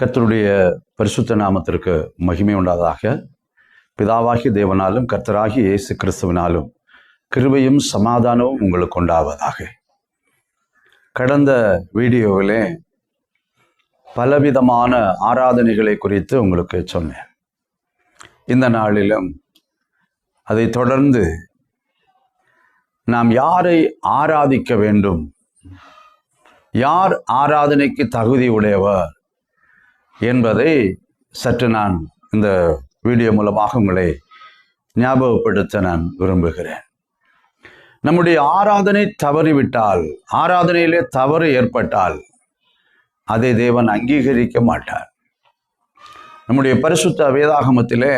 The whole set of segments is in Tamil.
கர்த்தருடைய பரிசுத்த நாமத்திற்கு மகிமை உண்டாதாக பிதாவாகிய தேவனாலும் கர்த்தராகி இயேசு கிறிஸ்துவனாலும் கிருபையும் சமாதானமும் உங்களுக்கு உண்டாவதாக. கடந்த வீடியோவிலே பலவிதமான ஆராதனைகளை குறித்து உங்களுக்கு சொன்னேன். இந்த நாளிலும் அதை தொடர்ந்து நாம் யாரை ஆராதிக்க வேண்டும்? யார் ஆராதனைக்கு தகுதி உடையவர்? என்பதை சற்று நான் இந்த வீடியோ மூலமாக உங்களை ஞாபகப்படுத்த நான் விரும்புகிறேன். நம்முடைய ஆராதனை தவறிவிட்டால் ஆராதனையிலே தவறு ஏற்பட்டால் அதை தேவன் அங்கீகரிக்க மாட்டார். நம்முடைய பரிசுத்த வேதாகமத்திலே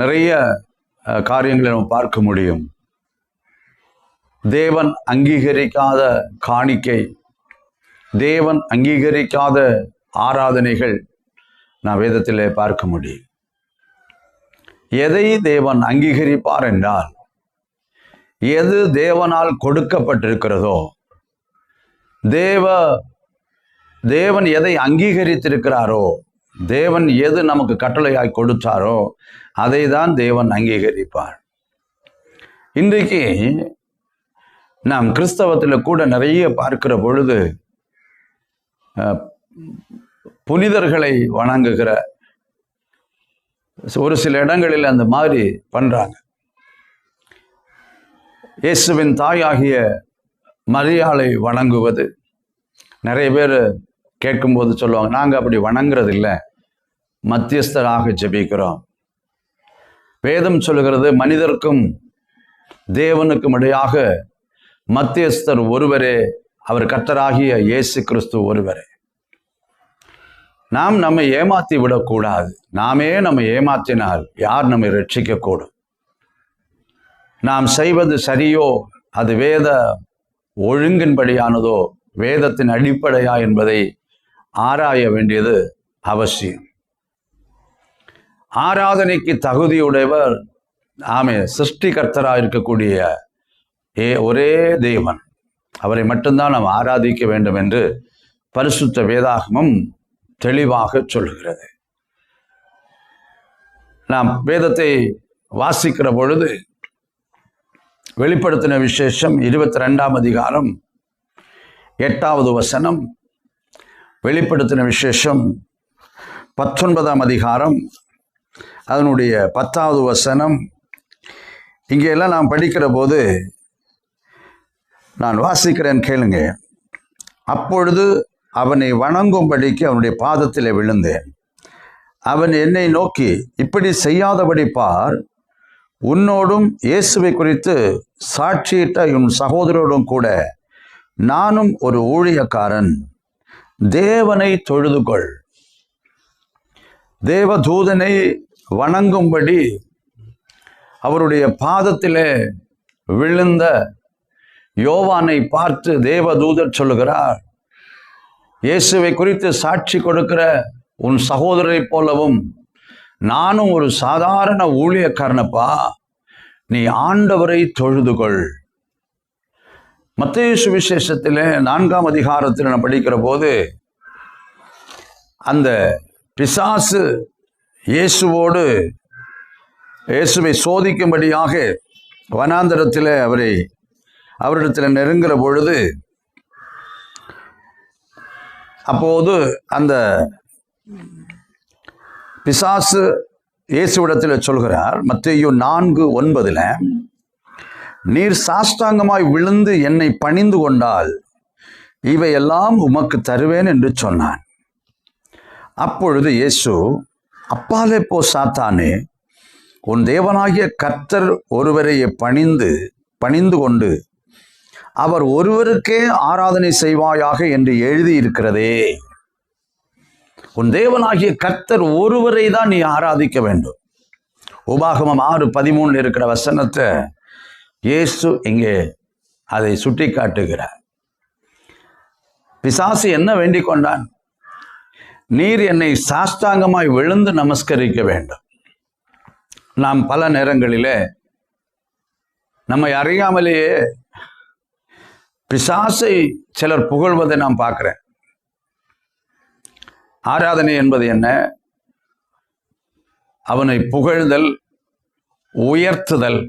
நிறைய காரியங்களை நம்ம பார்க்க முடியும். தேவன் அங்கீகரிக்காத காணிக்கை தேவன் அங்கீகரிக்காத ஆராதனைகள் நான் வேதத்திலே பார்க்க முடியும். எதை தேவன் அங்கீகரிப்பார் என்றால் எது தேவனால் கொடுக்கப்பட்டிருக்கிறதோ தேவ தேவன் எதை அங்கீகரித்திருக்கிறாரோ தேவன் எது நமக்கு கட்டளையாய் கொடுத்தாரோ அதை தான் தேவன் அங்கீகரிப்பார். இன்றைக்கு நாம் கிறிஸ்தவத்தில் கூட நிறைய பார்க்கிற பொழுது புனிதர்களை வணங்குகிற ஒரு சில இடங்களில் அந்த மாதிரி பண்ணுறாங்க இயேசுவின் தாயாகிய மரியாளை வணங்குவது. நிறைய பேர் கேட்கும்போது சொல்லுவாங்க நாங்கள் அப்படி வணங்குறது இல்லை மத்தியஸ்தராக ஜெபிக்கிறோம். வேதம் சொல்லுகிறது மனிதருக்கும் தேவனுக்கும் இடையாக மத்தியஸ்தர் ஒருவரே அவர் கர்த்தராகிய இயேசு கிறிஸ்து ஒருவரே. நாம் நம்மை ஏமாத்தி விடக்கூடாது. நாமே நம்மை ஏமாத்தினால் யார் நம்மை ரட்சிக்கக்கூடும்? நாம் செய்வது சரியோ அது வேத ஒழுங்கின்படியானதோ வேதத்தின் அடிப்படையா என்பதை ஆராய வேண்டியது அவசியம். ஆராதனைக்கு தகுதியுடையவர் ஆமே சிருஷ்டிகர்த்தராக இருக்கக்கூடிய ஏ ஒரே தேவன். அவரை மட்டும்தான் நாம் ஆராதிக்க வேண்டும் என்று பரிசுத்த வேதாகமம் தெளிவாக சொல்கிறது. நாம் வேதத்தை வாசிக்கிற பொழுது வெளிப்படுத்தின விசேஷம் இருபத்தி ரெண்டாம் அதிகாரம் எட்டாவது வசனம் வெளிப்படுத்தின விசேஷம் பத்தொன்பதாம் அதிகாரம் அதனுடைய பத்தாவது வசனம். இங்கெல்லாம் நாம் படிக்கிற போது நான் வாசிக்கிறேன் கேளுங்க. அப்பொழுது அவனை வணங்கும்படிக்கு அவனுடைய பாதத்தில் விழுந்தேன். அவன் என்னை நோக்கி இப்படி செய்யாதபடி பார். உன்னோடும் இயேசுவை குறித்து சாட்சியிட்ட உன் சகோதரோடும் கூட நானும் ஒரு ஊழியக்காரன். தேவனை தொழுதுகொள். தேவதூதனை வணங்கும்படி அவருடைய பாதத்திலே விழுந்த யோவானை பார்த்து தேவதூதர் சொல்லுகிறார் இயேசுவை குறித்து சாட்சி கொடுக்கிற உன் சகோதரரை போலவும் நானும் ஒரு சாதாரண ஊழியக்காரனப்பா. நீ ஆண்டவரை தொழுதுகொள் மத்திய சுவிசேஷத்தில் நான்காம் அதிகாரத்தில் நான் படிக்கிற போது அந்த பிசாசு இயேசுவோடு இயேசுவை சோதிக்கும்படியாக வனாந்தரத்தில் அவரை அவரிடத்தில் நெருங்குற பொழுது அப்போது அந்த பிசாசு இயேசுவிடத்தில் சொல்கிறார் மத்தேயு நான்கு ஒன்பதில் நீர் சாஷ்டாங்கமாய் விழுந்து என்னை பணிந்து கொண்டால் இவையெல்லாம் உமக்கு தருவேன் என்று சொன்னான். அப்பொழுது இயேசு அப்பாலே போ சாத்தானே உன் தேவனாகிய கர்த்தர் ஒருவரையே பணிந்து பணிந்து கொண்டு அவர் ஒருவருக்கே ஆராதனை செய்வாயாக என்று எழுதியிருக்கிறதே. உன் தேவனாகிய கர்த்தர் ஒருவரை தான் நீ ஆராதிக்க வேண்டும். உபாகமம் ஆறு பதிமூணுல இருக்கிற வசனத்தை இயேசு இங்கே அதை சுட்டி காட்டுகிறார் பிசாசு என்ன வேண்டிக் கொண்டான்? நீர் என்னை சாஷ்டாங்கமாய் விழுந்து நமஸ்கரிக்க வேண்டும். நாம் பல நேரங்களிலே நம்மை அறியாமலேயே பிசாசை சிலர் புகழ்வதை நான் பார்க்கிறேன். ஆராதனை என்பது என்ன? அவனை புகழ்தல் உயர்த்துதல்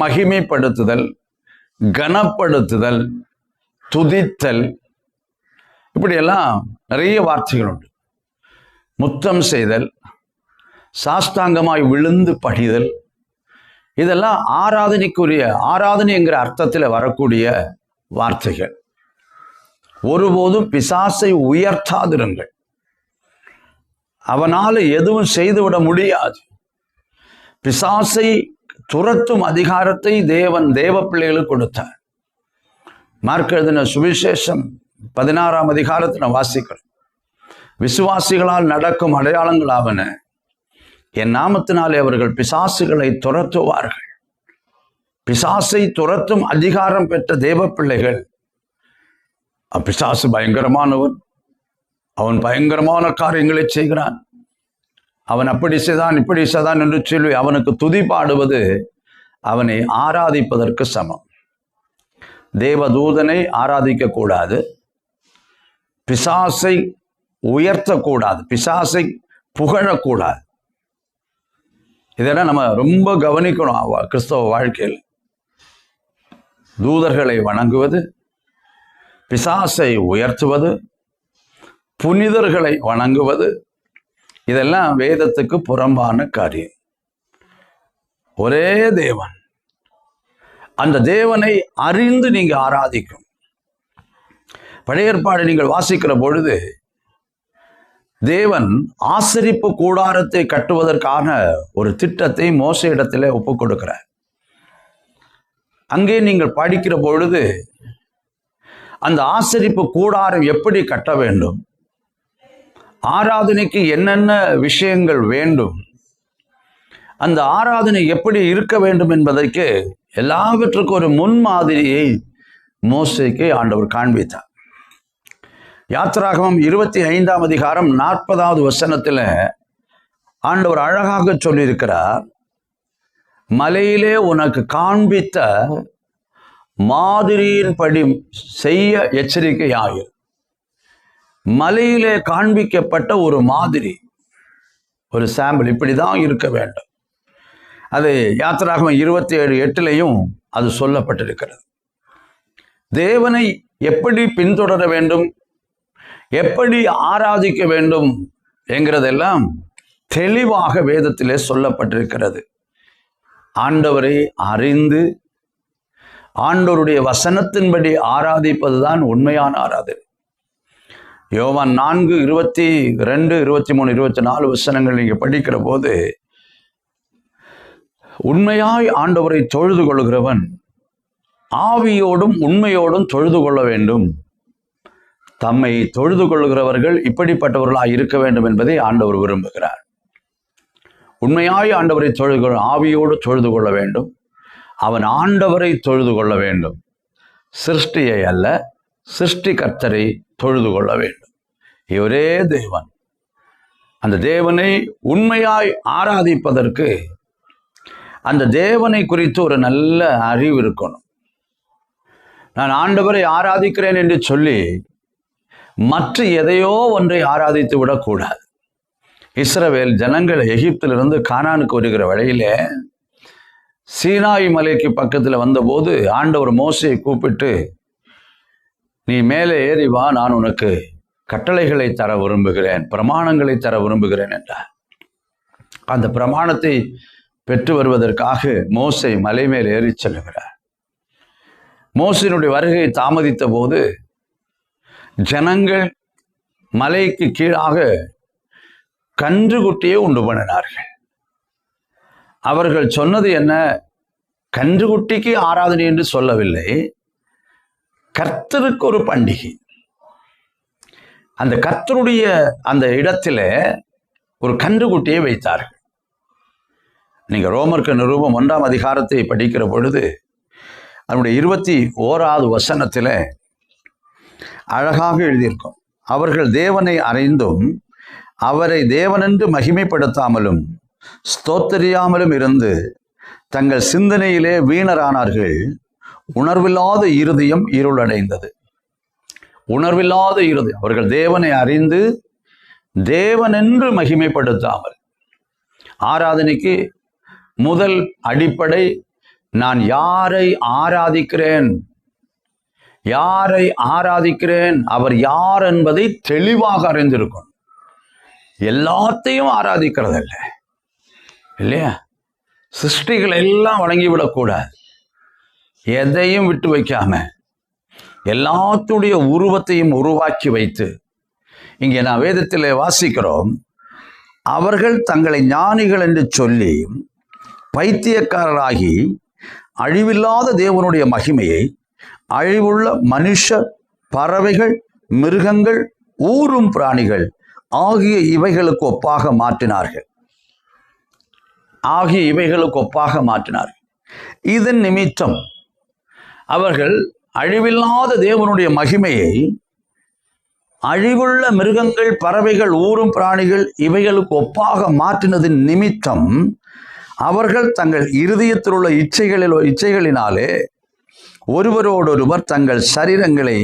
மகிமைப்படுத்துதல் கனப்படுத்துதல் துதித்தல் இப்படியெல்லாம் நிறைய வார்த்தைகள் உண்டு. முத்தம் செய்தல் சாஷ்டாங்கமாய் விழுந்து படிதல் இதெல்லாம் ஆராதனைக்குரிய ஆராதனை என்கிற அர்த்தத்தில் வரக்கூடிய வார்த்தைகள் ஒருபோதும் பிசாசை உயர்த்தாதிருங்கள். அவனால் எதுவும் செய்துவிட முடியாது. பிசாசை துரத்தும் அதிகாரத்தை தேவன் தேவ பிள்ளைகளுக்கு கொடுத்தார். மார்க் எழுதின சுவிசேஷம் பதினாறாம் அதிகாரத்தை நான் வாசிக்கிறேன். விசுவாசிகளால் நடக்கும் அடையாளங்களாவன என் நாமத்தினாலே அவர்கள் பிசாசுகளை துரத்துவார்கள். பிசாசை துரத்தும் அதிகாரம் பெற்ற தேவ பிள்ளைகள் பிசாசு பயங்கரமானவன் அவன் பயங்கரமான காரியங்களை செய்கிறான். அவன் அப்படி செய்தான் இப்படி செய்தான் என்று சொல்லி அவனுக்கு துதி பாடுவது அவனை ஆராதிப்பதற்கு சமம். தேவதூதனை ஆராதிக்கக்கூடாது. பிசாசை உயர்த்தக்கூடாது. பிசாசை புகழக்கூடாது. இதெல்லாம் நம்ம ரொம்ப கவனிக்கணும். கிறிஸ்தவ வாழ்க்கையில். தூதர்களை வணங்குவது பிசாசை உயர்த்துவது புனிதர்களை வணங்குவது இதெல்லாம் வேதத்துக்கு புறம்பான காரியம். ஒரே தேவன். அந்த தேவனை அறிந்து நீங்க ஆராதிக்கும். பழைய ஏற்பாடு நீங்கள் வாசிக்கிற பொழுது தேவன் ஆசரிப்பு கூடாரத்தை கட்டுவதற்கான ஒரு திட்டத்தை மோச இடத்திலே ஒப்புக் கொடுக்கிறார் அங்கே நீங்கள் படிக்கிற பொழுது அந்த ஆசரிப்பு கூடாரம் எப்படி கட்ட வேண்டும்? ஆராதனைக்கு என்னென்ன விஷயங்கள் வேண்டும்? அந்த ஆராதனை எப்படி இருக்க வேண்டும் என்பதற்கு எல்லாவற்றுக்கும் ஒரு முன்மாதிரியை மோசைக்கு ஆண்டவர் காண்பித்தார். யாத்திராகமம் இருபத்தி ஐந்தாம் அதிகாரம் நாற்பதாவது வசனத்தில் ஆண்டவர் அழகாக சொல்லியிருக்கிறார். மலையிலே உனக்கு காண்பித்த மாதிரியின்படி செய்ய எச்சரிக்கையாயிரு. மலையிலே காண்பிக்கப்பட்ட ஒரு மாதிரி ஒரு சாம்பிள் இப்படி தான் இருக்க வேண்டும். அது யாத்திராகமம் இருபத்தி ஏழு எட்டுலையும் அது சொல்லப்பட்டிருக்கிறது. தேவனை எப்படி பின்தொடர வேண்டும் எப்படி ஆராதிக்க வேண்டும் என்கிறதெல்லாம் தெளிவாக வேதத்திலே சொல்லப்பட்டிருக்கிறது. ஆண்டவரை அறிந்து ஆண்டவருடைய வசனத்தின்படி ஆராதிப்பதுதான் உண்மையான ஆராதனை. யோவான் நான்கு இருபத்தி ரெண்டு இருபத்தி மூணு இருபத்தி நாலு வசனங்கள் நீங்கள் படிக்கிற போது உண்மையாய் ஆண்டவரை தொழுது கொள்கிறவன் ஆவியோடும் உண்மையோடும் தொழுது கொள்ள வேண்டும். தம்மை தொழுது கொள்கிறவர்கள் இப்படிப்பட்டவர்களாய் இருக்க வேண்டும் என்பதை ஆண்டவர் விரும்புகிறார். உண்மையாய் ஆண்டவரை தொழுது கொள்ள ஆவியோடு தொழுது கொள்ள வேண்டும். அவன் ஆண்டவரை தொழுது கொள்ள வேண்டும். சிருஷ்டியை அல்ல சிருஷ்டி கர்த்தரை தொழுது கொள்ள வேண்டும். இவரே தேவன். அந்த தேவனை உண்மையாய் ஆராதிப்பதற்கு அந்த தேவனை குறித்து ஒரு நல்ல அறிவு இருக்கணும். நான் ஆண்டவரை ஆராதிக்கிறேன் என்று சொல்லி மற்ற எதையோ ஒன்றை ஆராதித்து விடக்கூடாது. இஸ்ரவேல் ஜனங்கள் எகிப்திலிருந்து கானானுக்கு வருகிற வழியிலே சீனாய் மலைக்கு பக்கத்தில் வந்தபோது ஆண்டவர் மோசையை கூப்பிட்டு நீ மேலே ஏறி வா நான் உனக்கு கட்டளைகளை தர விரும்புகிறேன் பிரமாணங்களை தர விரும்புகிறேன் என்றார். அந்த பிரமாணத்தை பெற்று வருவதற்காக மோசை மலை மேல் ஏறி செல்லுகிறார். மோசையினுடைய வருகை தாமதித்த போது ஜனங்கள் மலைக்கு கீழாக கன்றுகுட்டியை உண்டு பண்ணினார்கள். அவர்கள் சொன்னது என்ன? கன்றுகுட்டிக்கு ஆராதனை என்று சொல்லவில்லை. கர்த்தருக்கு ஒரு பண்டிகை. அந்த கர்த்தருடைய அந்த இடத்துல ஒரு கன்றுகுட்டியை வைத்தார்கள். நீங்க ரோமர்க்க நிரூபம் ஒன்றாம் அதிகாரத்தை படிக்கிற பொழுது அதனுடைய இருபத்தி ஓராவது வசனத்தில் அழகாக எழுதியிருக்கும். அவர்கள் தேவனை அறிந்தும் அவரை தேவனென்று மகிமைப்படுத்தாமலும் ஸ்தோத்தரியாமலும் இருந்து தங்கள் சிந்தனையிலே வீணரானார்கள். உணர்வில்லாத இருதயம் இருளடைந்தது. உணர்வில்லாத இருதயம். அவர்கள் தேவனை அறிந்து தேவனென்று மகிமைப்படுத்தாமல். ஆராதனைக்கு முதல் அடிப்படை நான் யாரை ஆராதிக்கிறேன்? யாரை ஆராதிக்கிறேன்? அவர் யார் என்பதை தெளிவாக அறிந்திருக்கும் எல்லாத்தையும் ஆராதிக்கிறதல்ல. இல்லையா? சிருஷ்டிகள் எல்லாம் வழங்கிவிடக்கூடாது எதையும் விட்டு வைக்காம எல்லாத்துடைய உருவத்தையும் உருவாக்கி வைத்து இங்கே நான் வேதத்தில் வாசிக்கிறோம் அவர்கள் தங்களை ஞானிகள் என்று சொல்லி பைத்தியக்காரராகி அழிவில்லாத தேவனுடைய மகிமையை அழிவுள்ள மனுஷ பறவைகள் மிருகங்கள் ஊறும் பிராணிகள் ஆகிய இவைகளுக்கு ஒப்பாக மாற்றினார்கள். ஆகிய இவைகளுக்கு ஒப்பாக மாற்றினார்கள். இதன் நிமித்தம் அவர்கள் அழிவில்லாத தேவனுடைய மகிமையை அழிவுள்ள மிருகங்கள் பறவைகள் ஊறும் பிராணிகள் இவைகளுக்கு ஒப்பாக மாற்றினதின் நிமித்தம் அவர்கள் தங்கள் இருதயத்தில் உள்ள இச்சைகளில் இச்சைகளினாலே ஒருவரோடொருவர் தங்கள் சரீரங்களை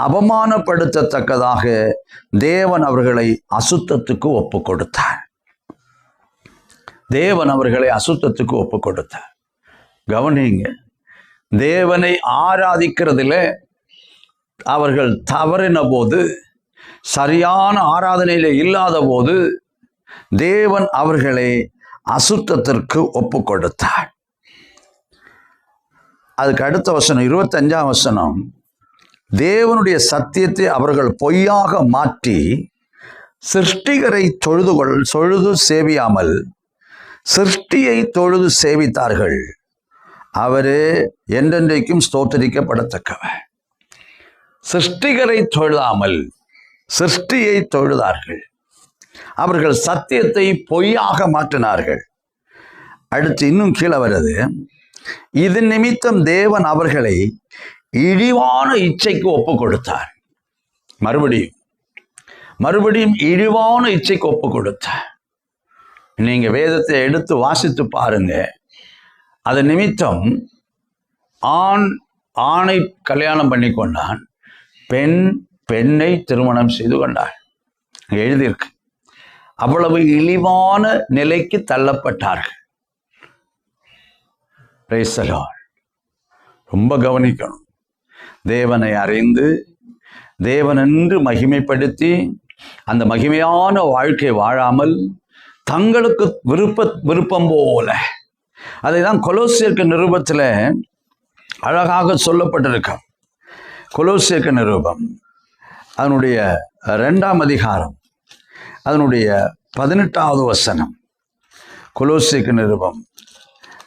அவமானப்படுத்தத்தக்கதாக தேவன் அவர்களை அசுத்தத்துக்கு ஒப்பு கொடுத்தார் தேவன் அவர்களை அசுத்தத்துக்கு ஒப்பு கொடுத்தார் கவனிங்க தேவனை ஆராதிக்கிறதுல அவர்கள் தவறின போது சரியான ஆராதனையில் இல்லாத போது தேவன் அவர்களை அசுத்தத்திற்கு ஒப்பு கொடுத்தார் அதுக்கு அடுத்த வசனம் இருபத்தஞ்சாம் வசனம். தேவனுடைய சத்தியத்தை அவர்கள் பொய்யாக மாற்றி சிருஷ்டிகரை தொழுது கொள் தொழுது சேவியாமல் சிருஷ்டியை தொழுது சேவித்தார்கள். அவரே என்றென்றைக்கும் ஸ்தோத்தரிக்கப்படத்தக்கவர். சிருஷ்டிகரை தொழுதாமல் சிருஷ்டியை தொழுதார்கள். அவர்கள் சத்தியத்தை பொய்யாக மாற்றினார்கள். அடுத்து இன்னும் கீழே வருது இது நிமித்தம் தேவன் அவர்களை இழிவான இச்சைக்கு ஒப்பு கொடுத்தார் மறுபடியும் மறுபடியும் இழிவான இச்சைக்கு ஒப்பு கொடுத்தார் நீங்க வேதத்தை எடுத்து வாசித்து பாருங்க. அது நிமித்தம் ஆண் ஆணை கல்யாணம் பண்ணி கொண்டான் பெண் பெண்ணை திருமணம் செய்து கொண்டாள். எழுதியிருக்கு. அவ்வளவு இழிவான நிலைக்கு தள்ளப்பட்டார்கள். Praise ரொம்ப கவனிக்கணும். தேவனை அறிந்து தேவனென்று மகிமைப்படுத்தி அந்த மகிமையான வாழ்க்கை வாழாமல் தங்களுக்கு விருப்ப விருப்பம் போல அதை தான் கொலோசியர்க்க நிருபத்தில் அழகாக சொல்லப்பட்டிருக்க கொலோசியர்க்க நிருபம் அதனுடைய ரெண்டாம் அதிகாரம் அதனுடைய பதினெட்டாவது வசனம். கொலோசியர்க்க நிருபம்.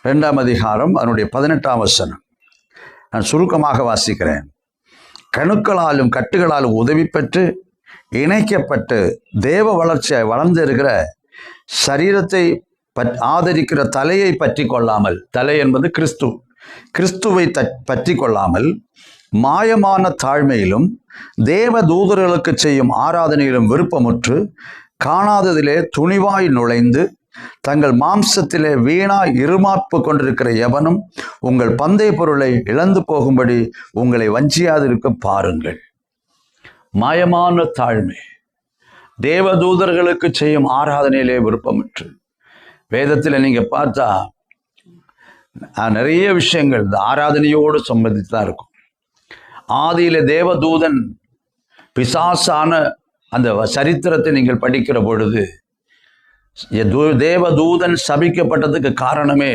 ரெண்டாம் அதிகாரம் அதனுடைய பதினெட்டாம் வசனம். நான் சுருக்கமாக வாசிக்கிறேன். கணுக்களாலும் கட்டுகளாலும் உதவி பெற்று இணைக்கப்பட்டு தேவ வளர்ச்சியை வளர்ந்து இருக்கிற சரீரத்தை பற் ஆதரிக்கிற தலையை பற்றி கொள்ளாமல் தலை என்பது கிறிஸ்து. கிறிஸ்துவை த பற்றி கொள்ளாமல் மாயமான தாழ்மையிலும் தேவ தூதர்களுக்கு செய்யும் ஆராதனையிலும் விருப்பமுற்று காணாததிலே துணிவாய் நுழைந்து தங்கள் மாம்சத்திலே வீணா இருமாப்பு கொண்டிருக்கிற எவனும் உங்கள் பந்தய பொருளை இழந்து போகும்படி உங்களை வஞ்சியாதிருக்க பாருங்கள். மாயமான தாழ்மை. தேவதூதர்களுக்கு செய்யும் ஆராதனையிலே விருப்பமிற்று வேதத்தில் நீங்க பார்த்தா நிறைய விஷயங்கள் இந்த ஆராதனையோடு சம்பந்தித்து தான் இருக்கும். ஆதியில தேவதூதன் பிசாசான அந்த சரித்திரத்தை நீங்கள் படிக்கிற பொழுது தேவதூதன் சபிக்கப்பட்டதுக்கு காரணமே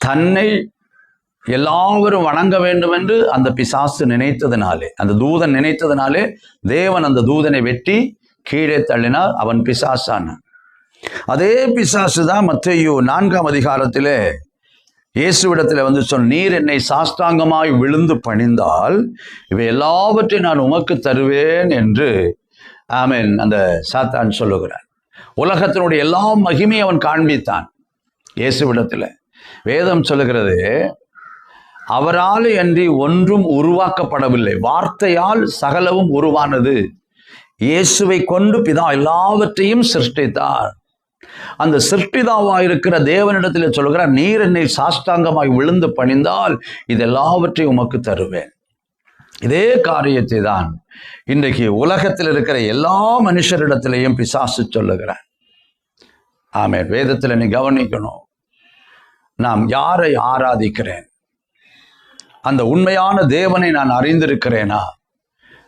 தன்னை எல்லாவரும் வணங்க வேண்டும் என்று அந்த பிசாசு நினைத்ததினாலே. அந்த தூதன் நினைத்ததினாலே தேவன் அந்த தூதனை வெட்டி கீழே தள்ளினார் அவன் பிசாசான அதே பிசாசு தான் மத்தையோ நான்காம் அதிகாரத்திலே இயேசுவிடத்தில் வந்து சொல் நீர் என்னை சாஷ்டாங்கமாய் விழுந்து பணிந்தால் இவை எல்லாவற்றையும் நான் உமக்கு தருவேன் என்று ஆமேன் அந்த சாத்தான் சொல்லுகிறார். உலகத்தினுடைய எல்லா மகிமையும் அவன் காண்பித்தான். இயேசுவிடத்தில். வேதம் சொல்லுகிறது அவரால் அன்றி ஒன்றும் உருவாக்கப்படவில்லை. வார்த்தையால் சகலவும் உருவானது. இயேசுவை கொண்டு பிதா எல்லாவற்றையும் சிருஷ்டித்தார். அந்த சிருஷ்டிதாவாய் இருக்கிற தேவனிடத்தில் சொல்கிறார் நீர் என்னை சாஷ்டாங்கமாய் விழுந்து பணிந்தால் இதெல்லாவற்றையும் உமக்கு தருவேன். இதே காரியத்தை தான் இன்றைக்கு உலகத்தில் இருக்கிற எல்லா மனுஷரிடத்திலையும் பிசாசு சொல்லுகிறார். ஆமே வேதத்தில் நீ கவனிக்கணும். நாம் யாரை ஆராதிக்கிறேன்? அந்த உண்மையான தேவனை நான் அறிந்திருக்கிறேனா?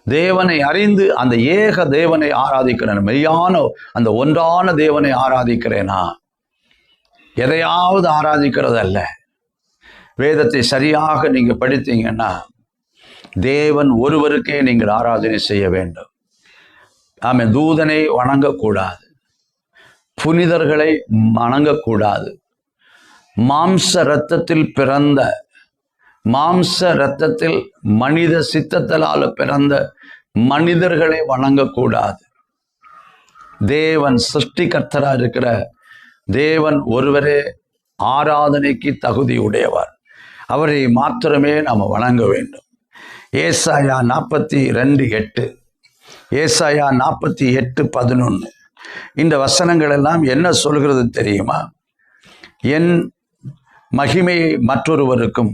தேவனை அறிந்து அந்த ஏக தேவனை ஆராதிக்கிறேன். மெய்யான அந்த ஒன்றான தேவனை ஆராதிக்கிறேனா? எதையாவது ஆராதிக்கிறதல்ல. வேதத்தை சரியாக நீங்க படித்தீங்கன்னா தேவன் ஒருவருக்கே நீங்கள் ஆராதனை செய்ய வேண்டும். ஆமே தூதனை வணங்கக்கூடாது. புனிதர்களை வணங்கக்கூடாது. மாம்ச இரத்தத்தில் பிறந்த மாம்ச இரத்தத்தில் மனித சித்தத்தலால் பிறந்த மனிதர்களை வணங்கக்கூடாது. தேவன் சிருஷ்டிகர்த்தரா இருக்கிற தேவன் ஒருவரே ஆராதனைக்கு தகுதி உடையவர் அவரை மாத்திரமே நாம் வணங்க வேண்டும். ஏசாயா நாற்பத்தி ரெண்டு எட்டு. ஏசாயா நாற்பத்தி எட்டு பதினொன்று இந்த வசனங்கள் எல்லாம் என்ன சொல்கிறது தெரியுமா? என் மகிமையை மற்றொருவருக்கும்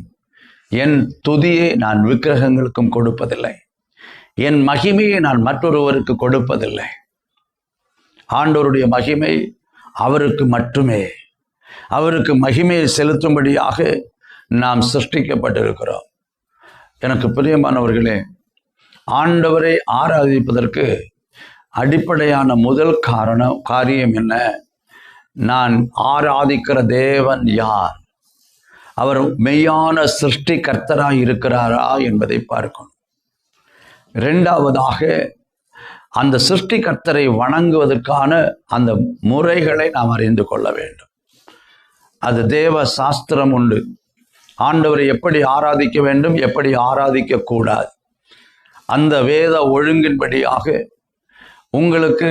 என் துதியை நான் விக்கிரகங்களுக்கும் கொடுப்பதில்லை. என் மகிமையை நான் மற்றொருவருக்கு கொடுப்பதில்லை. ஆண்டவருடைய மகிமை அவருக்கு மட்டுமே. அவருக்கு மகிமையை செலுத்தும்படியாக நாம் சிருஷ்டிக்கப்பட்டிருக்கிறோம். எனக்கு பிரியமானவர்களே ஆண்டவரை ஆராதிப்பதற்கு அடிப்படையான முதல் காரணம் காரியம் என்ன? நான் ஆராதிக்கிற தேவன் யார்? அவர் மெய்யான சிருஷ்டி கர்த்தராக இருக்கிறாரா என்பதை பார்க்கணும். ரெண்டாவதாக அந்த சிருஷ்டி கர்த்தரை வணங்குவதற்கான அந்த முறைகளை நாம் அறிந்து கொள்ள வேண்டும். அது தேவ சாஸ்திரம் உண்டு. ஆண்டவரை எப்படி ஆராதிக்க வேண்டும் எப்படி ஆராதிக்க கூடாது? அந்த வேத ஒழுங்கின்படியாக உங்களுக்கு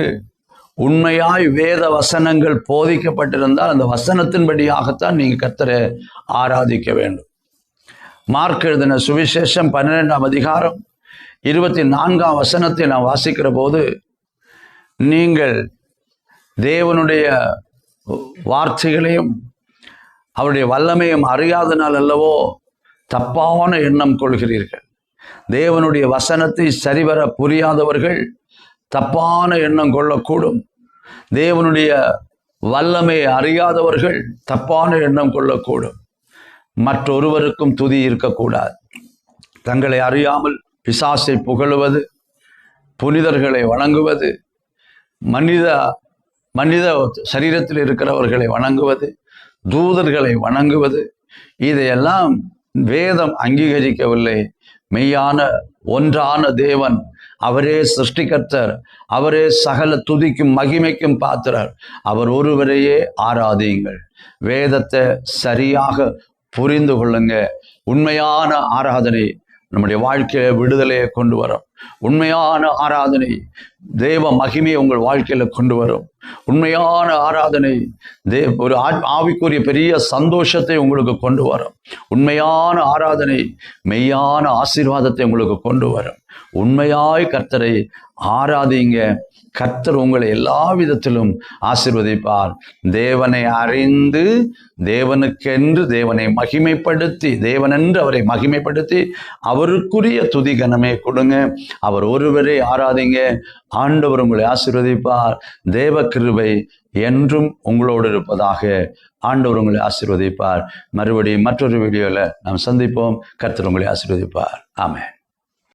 உண்மையாய் வேத வசனங்கள் போதிக்கப்பட்டிருந்தால் அந்த வசனத்தின்படியாகத்தான் நீங்கள் கத்தரை ஆராதிக்க வேண்டும். மார்க் எழுதின சுவிசேஷம் பன்னிரெண்டாம் அதிகாரம் இருபத்தி நான்காம் வசனத்தை நான் வாசிக்கிற போது நீங்கள் தேவனுடைய வார்த்தைகளையும் அவருடைய வல்லமையும் அறியாதனால் அல்லவோ தப்பான எண்ணம் கொள்கிறீர்கள். தேவனுடைய வசனத்தை சரிவர புரியாதவர்கள் தப்பான எண்ணம் கொள்ளக்கூடும். தேவனுடைய வல்லமையை அறியாதவர்கள் தப்பான எண்ணம் கொள்ளக்கூடும். மற்றொருவருக்கும் துதி இருக்கக்கூடாது. தங்களை அறியாமல் பிசாசை புகழுவது புனிதர்களை வணங்குவது மனித மனித சரீரத்தில் இருக்கிறவர்களை வணங்குவது தூதர்களை வணங்குவது. இதையெல்லாம் வேதம் அங்கீகரிக்கவில்லை. மெய்யான ஒன்றான தேவன் அவரே சிருஷ்டிகர்த்தர் அவரே சகல துதிக்கும் மகிமைக்கும் பாத்திரர். அவர் ஒருவரையே ஆராதியுங்கள். வேதத்தை சரியாக புரிந்து கொள்ளுங்க. உண்மையான ஆராதனை நம்முடைய வாழ்க்கையில விடுதலையை கொண்டு வரும். உண்மையான ஆராதனை தேவ மகிமையை உங்கள் வாழ்க்கையில கொண்டு வரும். உண்மையான ஆராதனை தே ஒரு ஆவிக்குரிய பெரிய சந்தோஷத்தை உங்களுக்கு கொண்டு வரும். உண்மையான ஆராதனை மெய்யான ஆசீர்வாதத்தை உங்களுக்கு கொண்டு வரும். உண்மையாய் கர்த்தரை ஆராதிங்க. கர்த்தர் உங்களை எல்லா விதத்திலும் ஆசிர்வதிப்பார். தேவனை அறிந்து தேவனுக்கென்று தேவனை மகிமைப்படுத்தி தேவனென்று அவரை மகிமைப்படுத்தி அவருக்குரிய துதி கனமே கொடுங்க. அவர் ஒருவரே ஆராதிங்க. ஆண்டவர் உங்களை ஆசீர்வதிப்பார். தேவ கிருபை என்றும் உங்களோடு இருப்பதாக ஆண்டவர் உங்களை ஆசீர்வதிப்பார். மறுபடியும் மற்றொரு வீடியோவில் நாம் சந்திப்போம். கர்த்தர் உங்களை ஆசீர்வதிப்பார். ஆமென்.